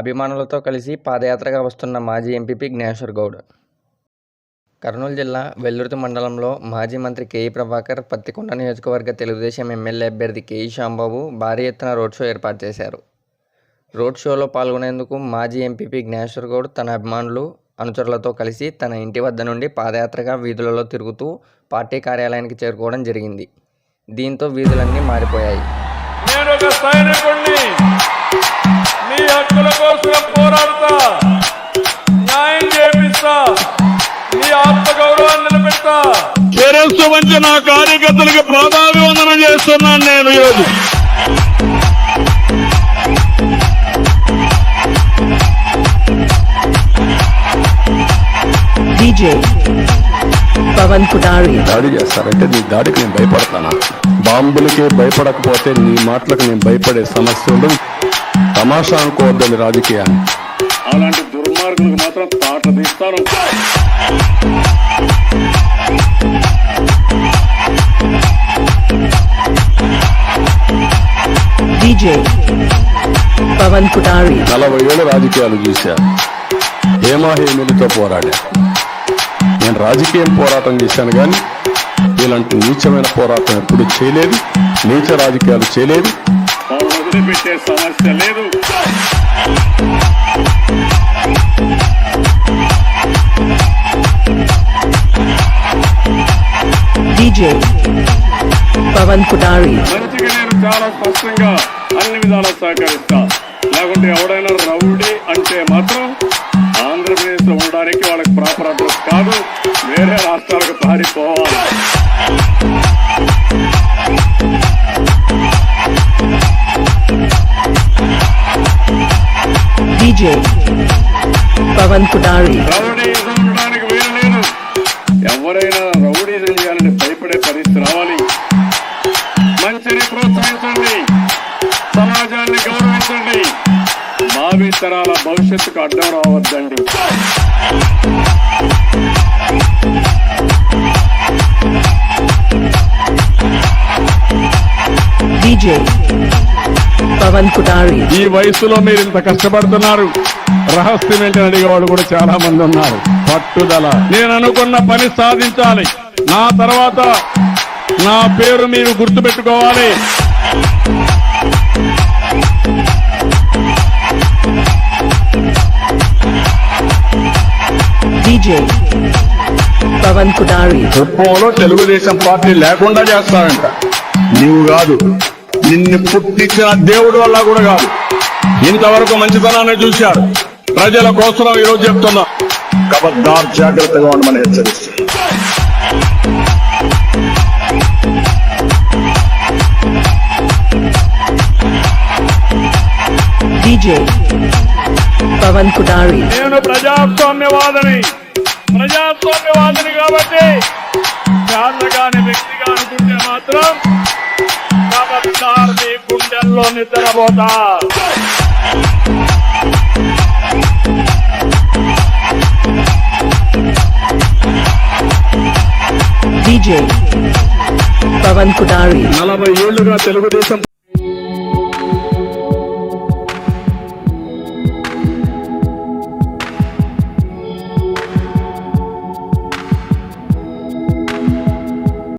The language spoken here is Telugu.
అభిమానులతో కలిసి పాదయాత్రగా వస్తున్న మాజీ ఎంపీపీ జ్ఞానేశ్వర్ గౌడ్. కర్నూలు జిల్లా వెల్లుర్తి మండలంలో మాజీ మంత్రి కేఈ ప్రభాకర్ పత్తికొండ నియోజకవర్గ తెలుగుదేశం ఎమ్మెల్యే అభ్యర్థి కేఈ శాంబాబు భారీ ఎత్తున రోడ్ షో ఏర్పాటు చేశారు. రోడ్ షోలో పాల్గొనేందుకు మాజీ ఎంపీపీ జ్ఞానేశ్వర్ గౌడ్ తన అభిమానులు అనుచరులతో కలిసి తన ఇంటి వద్ద నుండి పాదయాత్రగా వీధులలో తిరుగుతూ పార్టీ కార్యాలయానికి చేరుకోవడం జరిగింది. దీంతో వీధులన్నీ మారిపోయాయి. నేను ఒక సైనికుడిని మీ హక్కుల కోసం పోరాడతా. న్యాయం చేపిస్తా. మీ ఆత్మగౌరవాన్ని నిలబెడతా. శిరస్సు వంచి నా కార్యకర్తలకు ప్రాధాన్యవందనం చేస్తున్నాను నేను ఈరోజు. DJ Pavan Pudari దాడి చేస్తారంటే నీ దాడికి నేను భయపడతానా? బాంబులకే భయపడకపోతే నీ మాటలకు నేను భయపడే సమస్య ఉండదు తమాషా అనుకోవద్దని రాజకీయాన్ని. అలాంటి దుర్మార్గులకు మాత్రం తాట తీస్తాను. DJ Pavan Pudari నలభై ఏళ్ళు రాజకీయాలు చూశా. హేమాహేమిలతో పోరాడా? నేను రాజకీయం పోరాటం చేశాను కానీ ఇలాంటి నీచమైన పోరాటం ఎప్పుడు చేయలేదు నీచ రాజకీయాలు చేయలేదు. వదిలిపెట్టే సమస్య లేదు. Pavan Pudari మంచిగా నేను చాలా స్పష్టంగా అన్ని విధాలా సహకరిస్తా. లేకుంటే ఎవడైనా రౌడీ అంటే మాత్రం ఆంధ్రప్రదేశ్లో ఉండడానికి వాళ్ళకి ప్రాపర్ అడ్రస్ కాదు. వేరే రాష్ట్రాలకు పారిపోవాలి ఉండడానికి వీలు లేదు. ఎవరైనా సమాజాన్ని గౌరవించండి. భావి తరాల భవిష్యత్తుకు అడ్డం రావద్దండి. Pudari ఈ వయసులో మీరు ఇంత కష్టపడుతున్నారు. రహస్యం ఏంటని అడిగేవాడు కూడా చాలా మంది ఉన్నారు. పట్టుదల. నేను అనుకున్న పని సాధించాలి. నా తర్వాత నా పేరు మీరు గుర్తుపెట్టుకోవాలి. DJ Pavan Pudari Telugu Desam party లేకుండా చేస్తారంట. నీవు కాదు నిన్ను పుట్టించిన దేవుడు వల్ల కూడా కాదు. ఇంతవరకు మంచితనాన్ని చూశారు. ప్రజల కోసం ఈరోజు చెప్తున్నా. కబద్దార్ జాగ్రత్తగా ఉండమని హెచ్చరిస్తున్నా. DJ Pavan Pudari నేను ప్రజాస్వామ్యవాదిని. ప్రజాస్వామ్యవాదిని కాబట్టి చాలగాని వ్యక్తిగా అనుకుంటే మాత్రం మీ గుండెల్లో నిద్రపోతా. DJ Pavan Pudari నలభై ఏళ్ళుగా తెలుగుదేశం